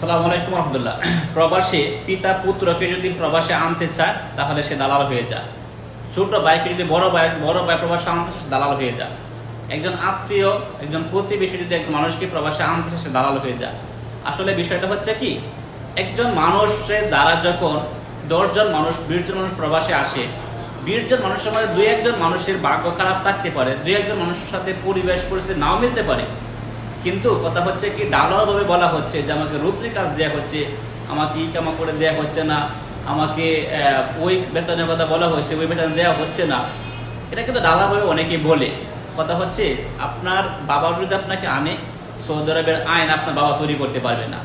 সালাম আলাইকুম প্রবাসী পিতা পুত্রকে যদি প্রবাসে আনতে চায়, তাহলে সে দালাল হয়ে ছোট ভাইকে যদি বড় ভাই বড় ভাই প্রবাসে আনতে দালাল হয়ে একজন আত্মীয়, একজন প্রতিবেশী যদি একজন মানুষকে প্রবাসে আনতে সে দালাল হয়ে আসলে বিষয়টা হচ্ছে কি? একজন মানুষের দ্বারা যখন দশজন মানুষ, বিশজন মানুষ প্রবাসে আসে, বিশজন মানুষের মধ্যে দুই একজন মানুষের ভাগ্য খারাপ থাকতে পারে, দুই একজন মানুষের সাথে পরিবেশ পরিস্থিতি নাও মিলতে পারে। কিন্তু কথা হচ্ছে কি ডালাভাবে বলা হচ্ছে যে আমাকে রূপরি কাজ দেওয়া হচ্ছে, আমাকে ই কামা করে দেওয়া হচ্ছে না, আমাকে ওই বেতনের কথা বলা হয়েছে, ওই বেতন দেওয়া হচ্ছে না। এটা কিন্তু ডালাভাবে অনেকেই বলে। কথা হচ্ছে, আপনার বাবা যদি আপনাকে আনে সৌদি আরবের আইন আপনার বাবা তৈরি করতে পারবে না।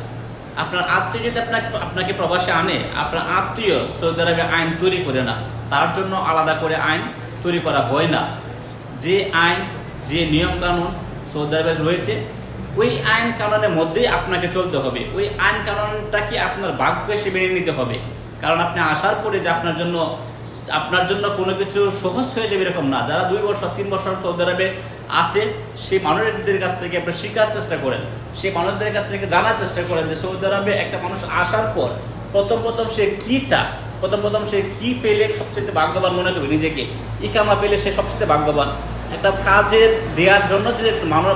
আপনার আত্মীয় যদি আপনাকে আপনাকে প্রবাসে আনে, আপনার আত্মীয় সৌদি আরবে আইন তৈরি করে না, তার জন্য আলাদা করে আইন তৈরি করা হয় না। যে আইন, যে নিয়ম কানুন সৌদি আরবে রয়েছে ওই আইন কানুনের মধ্যেই আপনাকে চলতে হবে। ওই আইন কানুনটাকে আপনার ভাগ্য হিসেবে মেনে নিতে হবে। কারণ আপনি আসার পরে যে আপনার জন্য আপনার জন্য কোনো কিছু সহজ হয়ে যাবে এরকম না। যারা দুই বছর, তিন বছর সৌদি আরবে আছে, সেই মানুষদের কাছ থেকে আপনি শেখার চেষ্টা করেন। সেই মানুষদের কাছ থেকে জানার চেষ্টা করেন যে সৌদি আরবে একটা মানুষ আসার পর প্রথম প্রথম সে কি চায়? প্রথম প্রথম সে কি পেলে সবচেয়ে ভাগ্যবান মনে করবে নিজেকে? ইকামা পেলে সে সবচেয়ে ভাগ্যবান। একটা কাজের দেওয়ার জন্য যে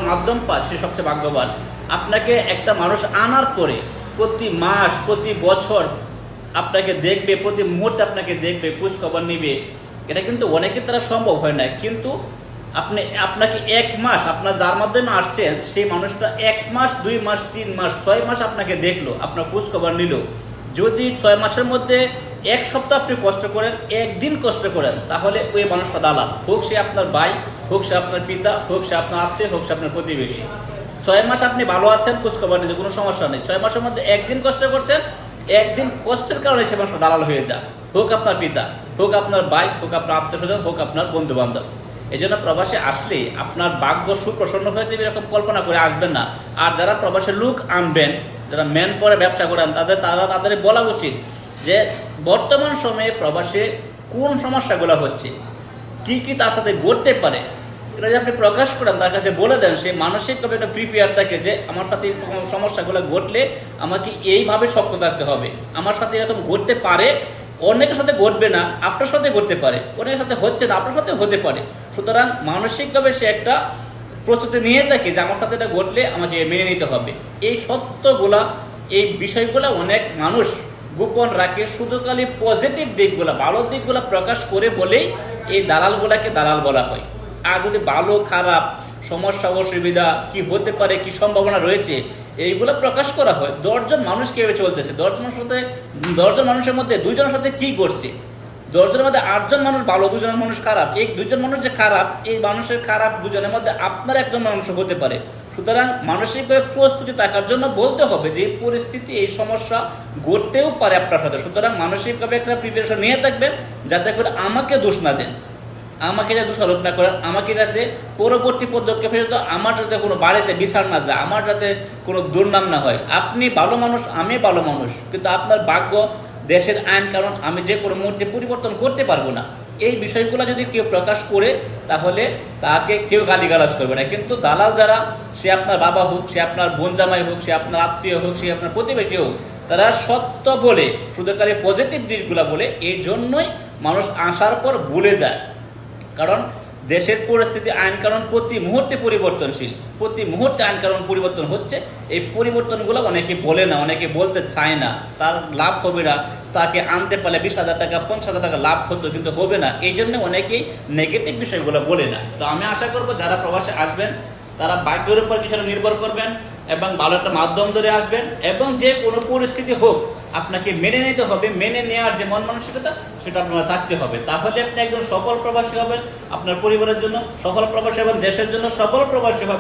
মাধ্যম পায়, সে সবচেয়ে ভাগ্যবান। আপনাকে একটা মানুষ আনার পরে প্রতি মাস, প্রতি বছর আপনাকে দেখবে, প্রতি মুহূর্তে আপনাকে দেখবে খোঁজ খবর নিবে। এটা কিন্তু অনেকের দ্বারা সম্ভব হয় না। কিন্তু আপনি, আপনাকে এক মাস, আপনার যার মাধ্যমে আসছেন সেই মানুষটা এক মাস, দুই মাস, তিন মাস, ছয় মাস আপনাকে দেখল, আপনার খোঁজ খবর নিল। যদি ছয় মাসের মধ্যে এক সপ্তাহ আপনি কষ্ট করেন, একদিন কষ্ট করেন, তাহলে ওই মানুষটা দালাল। হোক সে আপনার ভাই হোক সে আপনার পিতা, হোক সে আপনার আত্মীয়, হোক সে আপনার প্রতিবেশী। ছয় মাস আপনি ভালো আছেন খোঁজ খবর নিতে কোনো সমস্যা নেই। ছয় মাসের মধ্যে একদিন কষ্ট করছেন, একদিন কষ্টের কারণে সে মানুষ দালাল হয়ে যায়। হোক আপনার পিতা, হোক আপনার ভাই, হোক আপনার আত্মীয় হোক আপনার বন্ধু বান্ধব এই জন্য প্রবাসে আসলে আপনার ভাগ্য সুপ্রসন্ন হয়ে যাবে এরকম কল্পনা করে আসবেন না। আর যারা প্রবাসে লোক আনবেন, যারা ম্যান পরে ব্যবসা করেন, তাদের, তারা তাদের বলা উচিত যে বর্তমান সময়ে প্রবাসে কোন সমস্যাগুলো হচ্ছে, কি কি তার সাথে ঘটতে পারে এটা যদি আপনি প্রকাশ করেন, তার কাছে বলে দেন সে মানসিকভাবে একটা প্রিপেয়ার থাকে যে আমার সাথে সমস্যাগুলো ঘটলে আমাকে এইভাবে শক্ত থাকতে হবে। আমার সাথে এরকম ঘটতে পারে অনেকের সাথে ঘটবে না, আপনার সাথে ঘটতে পারে অনেকের সাথে হচ্ছে না, আপনার সাথে হতে পারে। সুতরাং মানসিকভাবে সে একটা প্রস্তুতি নিয়ে থাকে যে আমার সাথে এটা ঘটলে আমাকে মেনে নিতে হবে। এই সত্যগুলা, এই বিষয়গুলো অনেক মানুষ গোপন রাখে, শুধু খালি পজিটিভ দিকগুলো, ভালো দিকগুলো প্রকাশ করে বলেই এই দালালগুলাকে দালাল বলা হয়। আর যদি ভালো, খারাপ, সমস্যা, অসুবিধা কি হতে পারে, কি সম্ভাবনা রয়েছে, এইগুলো প্রকাশ করা হয়। দশজন মানুষ কীভাবে চলতেছে? দশজন মানুষের সাথে, দশজন মানুষের মধ্যে দুইজনের সাথে কি করছে? দশজনের মধ্যে আটজন মানুষ ভালো দুজনের মানুষ খারাপ। এই দুজন মানুষ যে খারাপ, এই মানুষের খারাপ দুজনের মধ্যে আপনার একজন মানুষ হতে পারে। সুতরাং মানসিকভাবে প্রস্তুতি থাকার জন্য বলতে হবে যে, পরিস্থিতি, এই সমস্যা ঘটতেও পারে আপনার সাথে। সুতরাং মানসিকভাবে একটা প্রিপারেশন নিয়ে থাকবেন, যাতে করে আমাকে দোষ না দেন। আমাকে যাতে দোষারোপ না করে, আমাকে যাতে পরবর্তী পদক্ষেপে যাতে আমার যাতে কোনো বাড়িতে বিচার না যায়, আমার যাতে কোনো দুর্নাম না হয়। আপনি ভালো মানুষ, আমি ভালো মানুষ, কিন্তু আপনার ভাগ্য দেশের আইন কারণ, আমি যে কোনো মুহূর্তে পরিবর্তন করতে পারব না। এই বিষয়গুলো যদি কেউ প্রকাশ করে, তাহলে তাকে কেউ গালিগালাজ করবে না। কিন্তু দালাল যারা, সে আপনার বাবা হোক, সে আপনার বোন জামাই হোক, সে আপনার আত্মীয় হোক, সে আপনার প্রতিবেশী হোক, তারা সত্য বলে, শুধু পজিটিভ দিকগুলো বলে এই জন্যই মানুষ আসার পর ভুলে যায়। কারণ দেশের পরিস্থিতি, আইন কানুন প্রতি মুহূর্তে পরিবর্তনশীল। প্রতি মুহূর্তে আইন কানুন পরিবর্তন হচ্ছে, এই পরিবর্তনগুলো অনেকে বলে না, অনেকে বলতে চায় না। তার লাভ হবে না, তাকে আনতে পারলে বিশ হাজার টাকা, পঞ্চাশ হাজার টাকা লাভ হতো, কিন্তু হবে না। এই জন্য অনেকেই নেগেটিভ বিষয়গুলো বলে না। তো আমি আশা করব যারা প্রবাসে আসবেন, তারা ভাগ্যের উপর কিছুটা নির্ভর করবেন এবং ভালো একটা মাধ্যম ধরে আসবেন এবং যে কোনো পরিস্থিতি হোক আপনাকে মেনে নিতে হবে, মেনে নেওয়ার যে মন মানসিকতা, সেটা আপনার থাকতে হবে। তাহলে আপনি একজন সফল প্রবাসী হবেন, আপনার পরিবারের জন্য সফল প্রবাসী হবেন, দেশের জন্য সফল প্রবাসী হবেন।